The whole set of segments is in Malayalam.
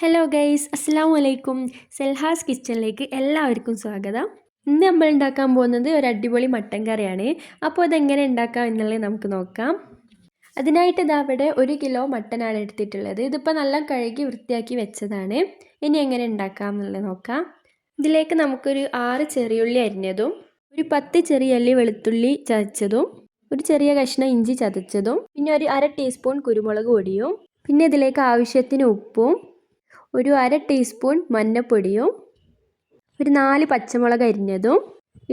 ഹലോ ഗൈസ് അസ്സാം വലൈക്കും സെൽഹാസ് കിച്ചണിലേക്ക് എല്ലാവർക്കും സ്വാഗതം. ഇന്ന് നമ്മൾ ഉണ്ടാക്കാൻ പോകുന്നത് ഒരു അടിപൊളി മട്ടൻ കറിയാണ്. അപ്പോൾ അതെങ്ങനെ ഉണ്ടാക്കാം എന്നുള്ളത് നമുക്ക് നോക്കാം. അതിനായിട്ട് ഇതാ അവിടെ ഒരു കിലോ മട്ടനാണ് എടുത്തിട്ടുള്ളത്. ഇതിപ്പോൾ നല്ല കഴുകി വൃത്തിയാക്കി വെച്ചതാണ്. ഇനി എങ്ങനെ ഉണ്ടാക്കാം എന്നുള്ളത് നോക്കാം. ഇതിലേക്ക് നമുക്കൊരു ആറ് ചെറിയുള്ളി അരിഞ്ഞതും ഒരു പത്ത് ചെറിയ അല്ലി വെളുത്തുള്ളി ചതച്ചതും ഒരു ചെറിയ കഷ്ണം ഇഞ്ചി ചതച്ചതും പിന്നെ ഒരു അര ടീസ്പൂൺ കുരുമുളക് പൊടിയും പിന്നെ ഇതിലേക്ക് ആവശ്യത്തിന് ഉപ്പും ഒരു അര ടീസ്പൂൺ മഞ്ഞൾപ്പൊടിയും ഒരു നാല് പച്ചമുളക് അരിഞ്ഞതും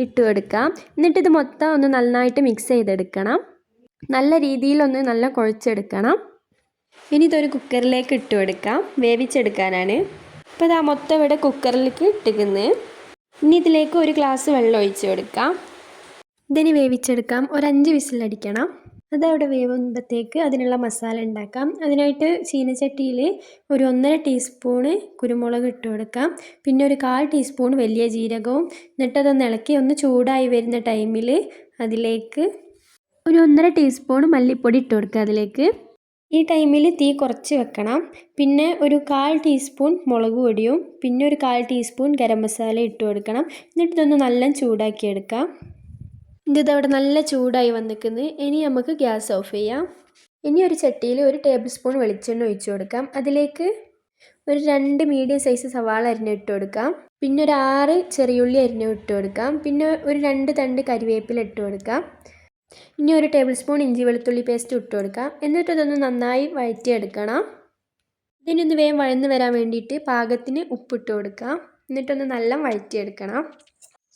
ഇട്ട് കൊടുക്കാം. എന്നിട്ട് ഇത് മൊത്തം ഒന്ന് നന്നായിട്ട് മിക്സ് ചെയ്തെടുക്കണം. നല്ല രീതിയിലൊന്ന് നല്ല കുഴച്ചെടുക്കണം. ഇനി ഇതൊരു കുക്കറിലേക്ക് ഇട്ട് കൊടുക്കാം. വേവിച്ചെടുക്കാനാണ്. ഇപ്പോൾ ഇതാ മൊത്തം ഇവിടെ കുക്കറിലേക്ക് ഇട്ടിക്കുന്നത് ഇനി ഇതിലേക്ക് ഒരു ഗ്ലാസ് വെള്ളം ഒഴിച്ച് കൊടുക്കാം. ഇതിന് വേവിച്ചെടുക്കാം. ഒരു അഞ്ച് വിസിലടിക്കണം. അതവിടെ വേവുമ്പോഴത്തേക്ക് അതിനുള്ള മസാല ഉണ്ടാക്കാം. അതിനായിട്ട് ചീനച്ചട്ടിയിൽ ഒരു ഒന്നര ടീസ്പൂണ് കുരുമുളക് ഇട്ട് കൊടുക്കാം. പിന്നെ ഒരു കാൽ ടീസ്പൂൺ വലിയ ജീരകവും എന്നിട്ടതൊന്ന് ഇളക്കി ഒന്ന് ചൂടായി വരുന്ന ടൈമിൽ അതിലേക്ക് ഒരു ഒന്നര ടീസ്പൂൺ മല്ലിപ്പൊടി ഇട്ട് കൊടുക്കുക അതിലേക്ക്. ഈ ടൈമിൽ തീ കുറച്ച് വെക്കണം. പിന്നെ ഒരു കാൽ ടീസ്പൂൺ മുളക് പൊടിയും പിന്നെ ഒരു കാൽ ടീസ്പൂൺ ഗരം മസാല ഇട്ട് കൊടുക്കണം. എന്നിട്ട് ഇതൊന്ന് നല്ല ചൂടാക്കിയെടുക്കാം. ഇത് അവിടെ നല്ല ചൂടായി വന്നിക്കുന്നത് ഇനി നമുക്ക് ഗ്യാസ് ഓഫ് ചെയ്യാം. ഇനി ഒരു ചട്ടിയിൽ ഒരു ടേബിൾ സ്പൂൺ വെളിച്ചെണ്ണ ഒഴിച്ചു കൊടുക്കാം. അതിലേക്ക് ഒരു രണ്ട് മീഡിയം സൈസ് സവാള അരിഞ്ഞ് ഇട്ട് കൊടുക്കാം. പിന്നെ ഒരു ആറ് ചെറിയുള്ളി അരിഞ്ഞ് ഇട്ട് കൊടുക്കാം. പിന്നെ ഒരു രണ്ട് തണ്ട് കരിവേപ്പില ഇട്ട് കൊടുക്കാം. ഇനി ഒരു ടേബിൾ സ്പൂൺ ഇഞ്ചി വെളുത്തുള്ളി പേസ്റ്റ് ഇട്ട് കൊടുക്കാം. എന്നിട്ട് അതൊന്ന് നന്നായി വഴറ്റിയെടുക്കണം. ഇതിനൊന്ന് വേഗം വഴന്ന് വരാൻ വേണ്ടിയിട്ട് പാകത്തിന് ഉപ്പിട്ട് കൊടുക്കാം. എന്നിട്ടൊന്ന് നല്ല വഴറ്റിയെടുക്കണം.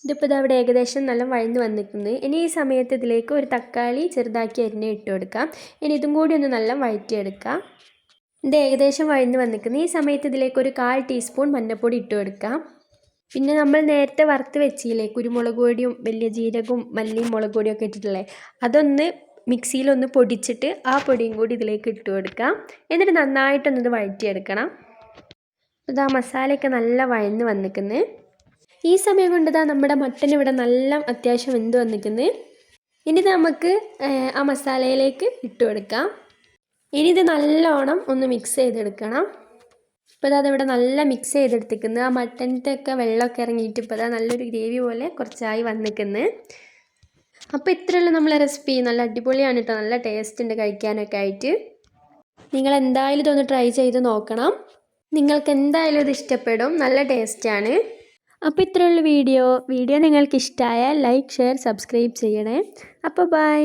ഇതിപ്പോൾ ഇത് അവിടെ ഏകദേശം നല്ല വഴന്ന് വന്നിട്ടുണ്ട്. ഇനി ഈ സമയത്ത് ഇതിലേക്ക് ഒരു തക്കാളി ചെറുതാക്കി അരിഞ്ഞ് ഇട്ട് കൊടുക്കാം. ഇനി ഇതും കൂടി ഒന്ന് നല്ല വഴറ്റിയെടുക്കാം. ഇത് ഏകദേശം വഴന്ന് വന്നിട്ടുണ്ട്. ഈ സമയത്ത് ഇതിലേക്ക് ഒരു കാൽ ടീസ്പൂൺ മഞ്ഞൾപ്പൊടി ഇട്ട് കൊടുക്കാം. പിന്നെ നമ്മൾ നേരത്തെ വറുത്ത് വെച്ചില്ലേ കുരുമുളക് പൊടിയും വലിയ ജീരകവും മല്ലിയും മുളക് പൊടിയും ഒക്കെ ഇട്ടിട്ടില്ലേ അതൊന്ന് മിക്സിയിലൊന്ന് പൊടിച്ചിട്ട് ആ പൊടിയും കൂടി ഇതിലേക്ക് ഇട്ട് കൊടുക്കാം. എന്നിട്ട് നന്നായിട്ടൊന്നത് വഴറ്റിയെടുക്കണം. ഇത് ആ മസാലയൊക്കെ നല്ല വഴന്ന് വന്നിക്കുന്നത് ഈ സമയം കൊണ്ട് ഇതാ നമ്മുടെ മട്ടൻ ഇവിടെ നല്ല അത്യാവശ്യം വെന്ത് വന്നിരിക്കുന്നത് ഇനി നമുക്ക് ആ മസാലയിലേക്ക് ഇട്ട് കൊടുക്കാം. ഇനി ഇത് നല്ലോണം ഒന്ന് മിക്സ് ചെയ്തെടുക്കണം. ഇപ്പോൾ ഇതാ ഇവിടെ നല്ല മിക്സ് ചെയ്തെടുത്തിരിക്കുന്നത് ആ മട്ടന്റെ ഒക്കെ വെള്ളമൊക്കെ ഇറങ്ങിയിട്ട് ഇപ്പോൾ ഇതാ നല്ലൊരു ഗ്രേവി പോലെ കുറച്ചായി വന്നിരിക്കുന്നത് അപ്പോൾ ഇത്രയുള്ള നമ്മളെ റെസിപ്പി നല്ല അടിപൊളിയാണ് കേട്ടോ നല്ല ടേസ്റ്റ് ഉണ്ട് കഴിക്കാനൊക്കെ ആയിട്ട്. നിങ്ങൾ എന്തായാലും ഇതൊന്ന് ട്രൈ ചെയ്ത് നോക്കണം. നിങ്ങൾക്ക് എന്തായാലും ഇത് ഇഷ്ടപ്പെടും. നല്ല ടേസ്റ്റാണ് അപ്പോൾ ഇത്രയുള്ള വീഡിയോ. വീഡിയോ നിങ്ങൾക്ക് ഇഷ്ടമായാൽ ലൈക്ക് ഷെയർ സബ്സ്ക്രൈബ് ചെയ്യണേ. അപ്പോൾ ബൈ.